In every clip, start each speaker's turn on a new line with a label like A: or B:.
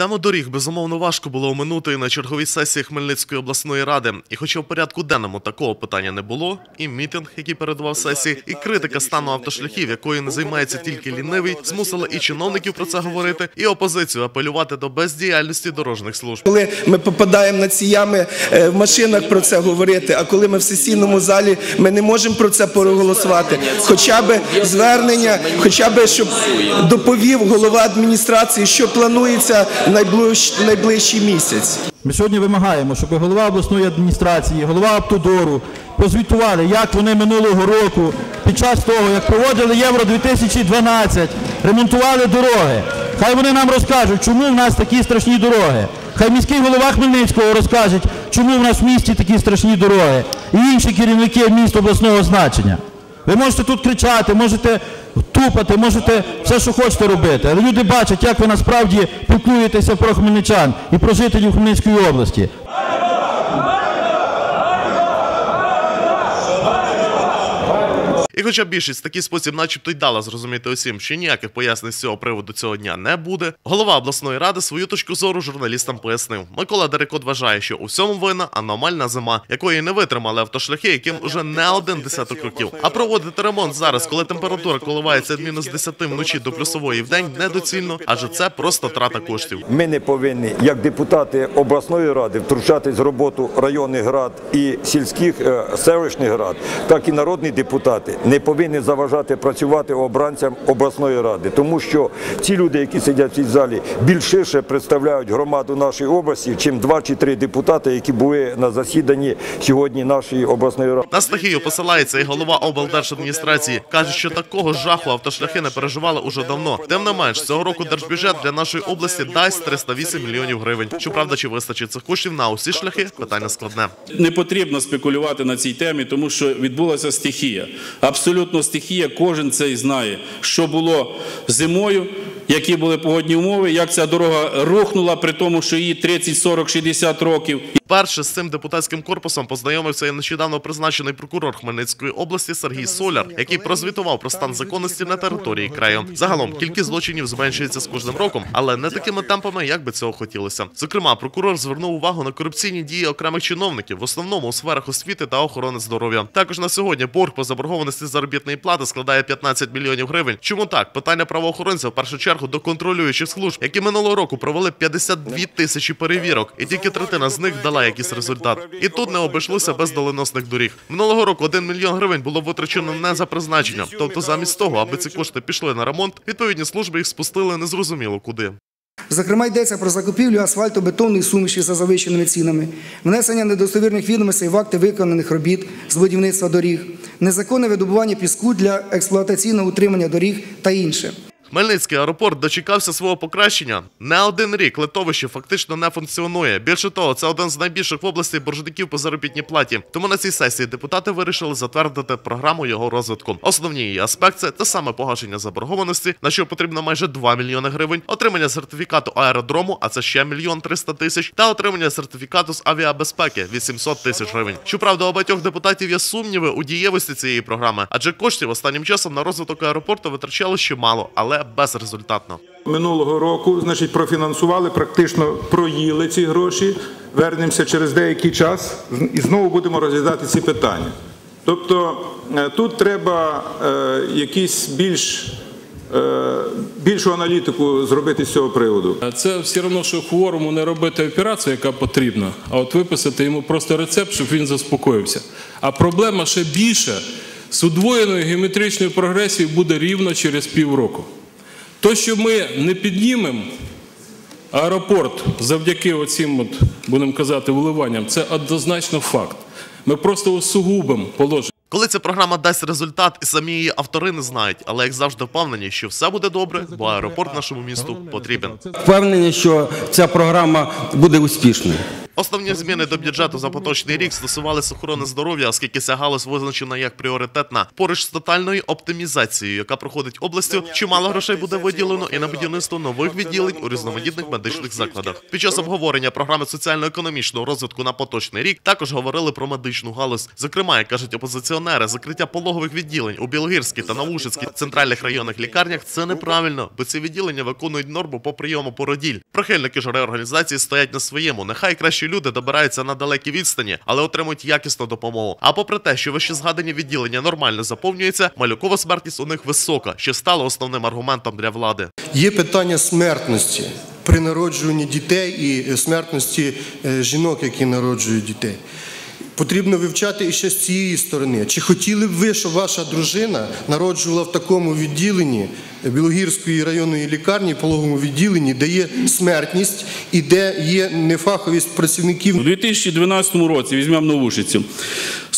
A: Тему доріг безумовно важко було оминути на черговій сесії Хмельницької обласної ради. І хоча в порядку денному такого питання не було, і мітинг, який передував сесії, і критика стану автошляхів, якою не займається тільки лінивий, змусили і чиновників про це говорити, і опозицію апелювати до бездіяльності дорожніх служб.
B: Коли ми попадаємо на ці ями е, в машинах про це говорити, а коли ми в сесійному залі, ми не можемо про це проголосувати. Хоча б звернення, хоча б щоб доповів голова адміністрації, що планується найближ- найближчий місяць.
C: Ми сьогодні вимагаємо, щоб голова обласної адміністрації, голова Автодору прозвітували, як вони минулого року, під час того, як проводили Євро 2012, ремонтували дороги. Хай вони нам розкажуть, чому в нас такі страшні дороги. Хай міський голова Хмельницького розкаже, чому в нас в місті такі страшні дороги. І інші керівники міст обласного значення. Ви можете тут кричати, можете тупати, можете все, що хочете робити. Але люди бачать, як ви насправді піклуєтеся про хмельничан і про жителів Хмельницької області.
A: Хоча більшість в такий спосіб, начебто, й дала зрозуміти усім, що ніяких пояснень з цього приводу цього дня не буде. Голова обласної ради свою точку зору журналістам пояснив. Микола Дерекот вважає, що у всьому винна аномальна зима, якої не витримали автошляхи, яким уже не один десяток років. А проводити ремонт зараз, коли температура коливається від мінус 10 вночі до плюсової в день, недоцільно, адже це просто трата коштів.
D: Ми не повинні, як депутати обласної ради, втручатись в роботу районних рад і сільських е, селищних рад, так і народні депутати не повинні заважати працювати обранцям обласної ради, тому що ці люди, які сидять в цій залі, більш ширше представляють громаду нашої області, чим два чи три депутати, які були на засіданні сьогодні нашої обласної ради.
A: На стихію посилається і голова облдержадміністрації. Каже, що такого жаху автошляхи не переживали уже давно. Тим не менш, цього року держбюджет для нашої області дасть 308 мільйонів гривень. Щоправда, чи вистачить цих коштів на усі шляхи? Питання складне.
E: Не потрібно спекулювати на цій темі, тому що відбулася стихія. Абсолютно стихія, кожен це і знає, що було зимою, які були погодні умови, як ця дорога рухнула, при тому, що їй 30, 40, 60 років.
A: Перше з цим депутатським корпусом познайомився і нещодавно призначений прокурор Хмельницької області Сергій Соляр, який прозвітував про стан законності на території краю. Загалом кількість злочинів зменшується з кожним роком, але не такими темпами, як би цього хотілося. Зокрема, прокурор звернув увагу на корупційні дії окремих чиновників, в основному у сферах освіти та охорони здоров'я. Також на сьогодні борг по заборгованості заробітної плати складає 15 мільйонів гривень. Чому так? Питання правоохоронців в першу чергу до контролюючих служб, які минулого року провели 52 тисячі перевірок, і тільки третина з них дала якийсь результат. І тут не обійшлося без доленосних доріг. Минулого року 1 мільйон гривень було витрачено не за призначенням, тобто замість того, аби ці кошти пішли на ремонт, відповідні служби їх спустили незрозуміло куди.
F: Зокрема, йдеться про закупівлю асфальтобетонної суміші за завищеними цінами, внесення недостовірних відомостей в акти виконаних робіт з будівництва доріг, незаконне видобування піску для експлуатаційного утримання доріг та інше.
A: Хмельницький аеропорт дочекався свого покращення. Не один рік литовище фактично не функціонує. Більше того, це один з найбільших в області боржників по заробітній платі. Тому на цій сесії депутати вирішили затвердити програму його розвитку. Основні її аспекти те саме погашення заборгованості, на що потрібно майже 2 мільйони гривень, отримання сертифікату аеродрому, а це ще мільйон 300 тисяч, та отримання сертифікату з авіабезпеки 800 тисяч гривень. Щоправда, у багатьох депутатів є сумніви у дієвості цієї програми, адже коштів останнім часом на розвиток аеропорту витрачали ще мало, але безрезультатно.
G: Минулого року, значить, профінансували, практично проїли ці гроші. Вернемося через деякий час і знову будемо розглядати ці питання. Тобто е, тут треба е, якісь більш, е, більшу аналітику зробити з цього приводу.
E: Це все одно, що хворому не робити операцію, яка потрібна, а от виписати йому просто рецепт, щоб він заспокоївся. А проблема ще більша з удвоєною геометричною прогресією буде рівно через півроку. То, що ми не піднімемо аеропорт завдяки оцим, от, будемо казати, вливанням, це однозначно факт. Ми просто усугубимо положення.
A: Коли ця програма дасть результат, і самі її автори не знають, але як завжди впевнені, що все буде добре, бо аеропорт нашому місту потрібен.
H: Впевнені, що ця програма буде успішною.
A: Основні зміни до бюджету за поточний рік стосувалися охорони здоров'я, оскільки ця галузь визначена як пріоритетна. Поруч з тотальною оптимізацією, яка проходить областю, чимало грошей буде виділено і на будівництво нових відділень у різноманітних медичних закладах. Під час обговорення програми соціально-економічного розвитку на поточний рік також говорили про медичну галузь. Зокрема, як кажуть опозиціонери, закриття пологових відділень у Білогірській та Навушицькій центральних районних лікарнях це неправильно, бо ці відділення виконують норму по прийому породіль. Прихильники ж реорганізації стоять на своєму. Нехай кращі люди добираються на далекі відстані, але отримують якісну допомогу. А попри те, що вище згадані відділення нормально заповнюються, малюкова смертність у них висока, що стало основним аргументом для влади.
H: Є питання смертності при народжуванні дітей і е, смертності е, жінок, які народжують дітей. Потрібно вивчати і ще з цієї сторони. Чи хотіли б ви, щоб ваша дружина народжувала в такому відділенні Білогірської районної лікарні, пологовому відділенні, де є смертність і де є нефаховість працівників
I: У 2012 році візьмемо Новушицю.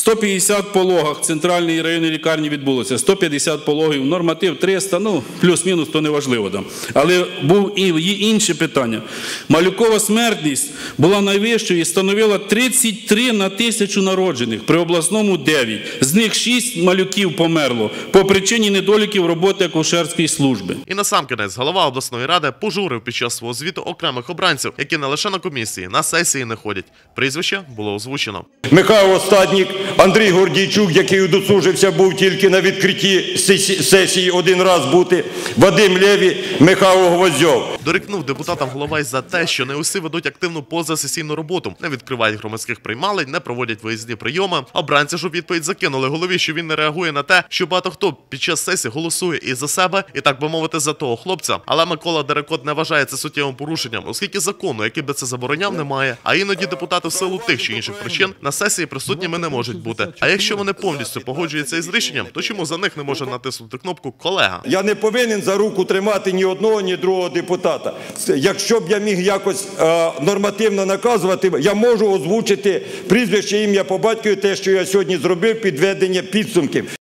I: 150 пологах центральної районної лікарні відбулося, 150 пологів, норматив 300, ну плюс-мінус, то не важливо там. Але був і інше питання. Малюкова смертність була найвищою і становила 33 на тисячу народжених, при обласному 9. З них 6 малюків померло по причині недоліків роботи акушерської служби.
A: І насамкінець голова обласної ради пожурив під час свого звіту окремих обранців, які не лише на комісії, на сесії не ходять. Прізвище було озвучено.
D: Михайло Стаднік, Андрій Гордійчук, який удосужився, був тільки на відкритті сесії один раз бути, Вадим Лєві, Михайло Гвоздьов.
A: Дорікнув депутатам Головай за те, що не усі ведуть активну позасесійну роботу, не відкривають громадських приймалень, не проводять виїзні прийоми. Обранці ж у відповідь закинули голові, що він не реагує на те, що багато хто під час сесії голосує і за себе, і так би мовити, за того хлопця. Але Микола Дерекот не вважає це суттєвим порушенням, оскільки закону, який би це забороняв, немає. А іноді депутати в силу тих чи інших причин на сесії присутніми не можуть бути. А якщо вони повністю погоджуються із рішенням, то чому за них не може натиснути кнопку колега?
D: Я не повинен за руку тримати ні одного, ні другого депутата. Якщо б я міг якось е, нормативно наказувати, я можу озвучити прізвище ім'я по батькові, те, що я сьогодні зробив, підведення підсумків.